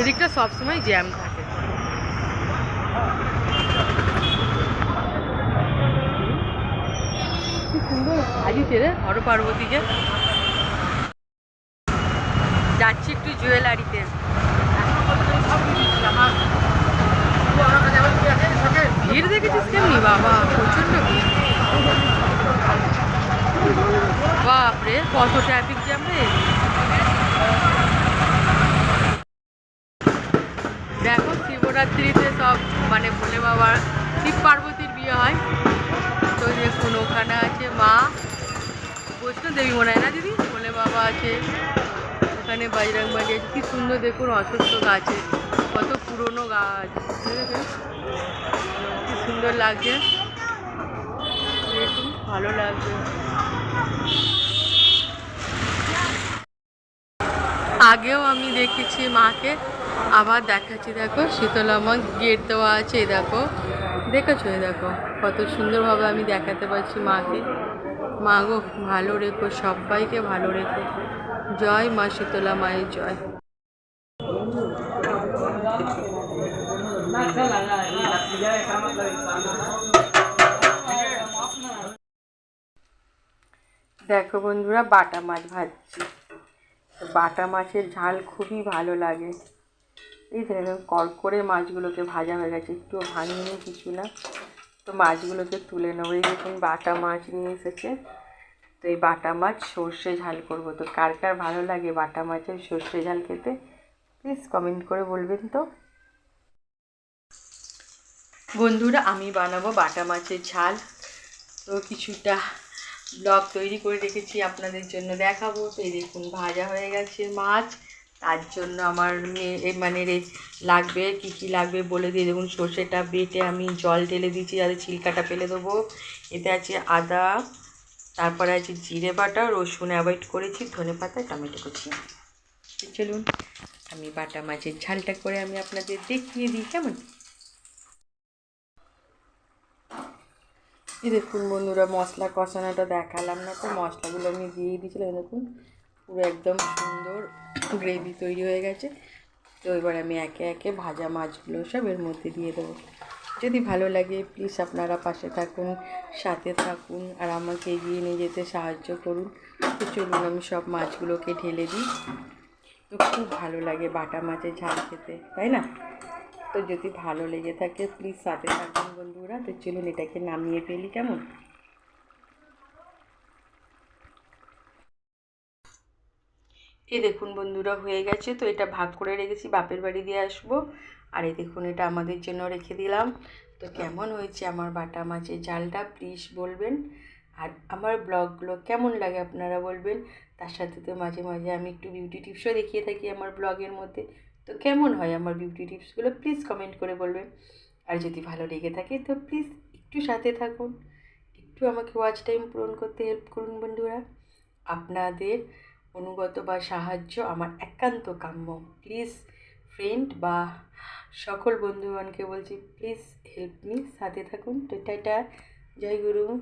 এদিকটা সবসময় জ্যাম থাকে। সাজিয়েছে রে হর পার্বতীকে যাচ্ছি একটু জুয়েলারিতে। ভিড় দেখেছিস কেমনি? বাবা প্রচণ্ড বাপরে, কত ট্রাফিক জ্যাম রে দেখো শিবরাত্রিতে সব মানে ভোলে বাবার শিব পার্বতীর বিয়ে হয়। তো দেখুন, ওখানে আছে মা। বৈষ্ণব দেবী মনে হয় না দিদি? ভোলে বাবা আছে। ওখানে বাজরাং বাজি আছে। কি সুন্দর দেখুন অশ্বত্থ গাছে। কত পুরনো গাছ? কি সুন্দর লাগছে। দেখুন, ভালো লাগছে। আগেও আমি দেখেছি মাকে। আবার দেখাচ্ছি, দেখো, শীতলা মা গেট দেওয়া আছে দেখো। দেখেছ দেখো, কত সুন্দরভাবে আমি দেখাতে পারছি মাকে। মা গো, ভালো রেখো, সবাইকে ভালো রেখো। জয় মা শীতলা মায়ের জয়। দেখো বন্ধুরা, বাটা মাছ ভাজছি। বাটা মাছের ঝাল খুবই ভালো লাগে। এই দেখুন কড়কড়ে মাছগুলোকে ভাজা হয়ে গেছে, একটু ভাঙিনি কিছু না। তো মাছগুলোকে তুলে নেব। এই দেখুন, বাটা মাছ নিয়ে এসেছে। তো এই বাটা মাছ সর্ষে ঝাল করব। তো কার কার ভালো লাগে বাটা মাছের সর্ষে ঝাল খেতে প্লিজ কমেন্ট করে বলবেন তো। বন্ধুরা, আমি বানাবো বাটা মাছের ঝাল। তো কিছুটা ব্লগ তৈরি করে রেখেছি, আপনাদের জন্য দেখাবো। তো এই দেখুন, ভাজা হয়ে গেছে মাছ। তার জন্য আমার মানে লাগবে, কি কি লাগবে বলে দিয়ে দেখুন, সর্ষেটা বেটে আমি জল ঢেলে দিয়েছি, যাতে ছিলকাটা ফেলে দেবো। এতে আছে আদা, তারপরে আছে জিরে বাটা, রসুন অ্যাভয়েড করেছি, ধনে পাতা, টমেটো কুচি। চলুন, আমি বাটা মাছের ঝালটা করে আমি আপনাদের দেখিয়ে দিই, কেমন? এই দেখুন বন্ধুরা, মশলা কষানোটা দেখালাম না, তো মশলাগুলো আমি দিয়ে দিয়েছিলাম, দেখুন। পুরো একদম সুন্দর গ্রেভি তৈরি হয়ে গেছে। তো এবার আমি একে একে ভাজা মাছগুলো সব এর মধ্যে দিয়ে দেবো। যদি ভালো লাগে প্লিজ আপনারা পাশে থাকুন, সাথে থাকুন, আর আমাকে এগিয়ে নিয়ে যেতে সাহায্য করুন। তো চলুন, আমি সব মাছগুলোকে ঢেলে দিই। তো খুব ভালো লাগে বাটা মাছের ঝাল খেতে, তাই না? তো যদি ভালো লেগে থাকে প্লিজ সাথে থাকুন বন্ধুরা। তো চলুন, এটাকে নামিয়ে ফেলি, কেমন? এই দেখুন বন্ধুরা হয়ে গেছে। তো এটা ভাগ করে রেখেছি বাপের বাড়ি দিয়ে আসব। আর এই দেখুন এটা আমাদের জন্য রেখে দিলাম। তো কেমন হয়েছে আমার বাটা মাছের জালটা প্লিজ বলবেন। আর আমার ব্লগগুলো কেমন লাগে আপনারা বলবেন। তার সাথে তো মাঝে মাঝে আমি একটু বিউটি টিপসও দেখিয়ে থাকি আমার ব্লগের মধ্যে। তো কেমন হয় আমার বিউটি টিপসগুলো প্লিজ কমেন্ট করে বলবেন। আর যদি ভালো লেগে থাকে তো প্লিজ একটু সাথে থাকুন। একটু আমাকে ওয়াচ টাইম পূরণ করতে হেল্প করুন বন্ধুরা। আপনাদের অনুগত বা সাহায্য আমার একান্ত কাম্য। প্লিজ, ফ্রেন্ড বা সকল বন্ধুগণকে বলছি, প্লিজ হেল্প মি সাথে থাকুন। টাটা। জয় গুরু।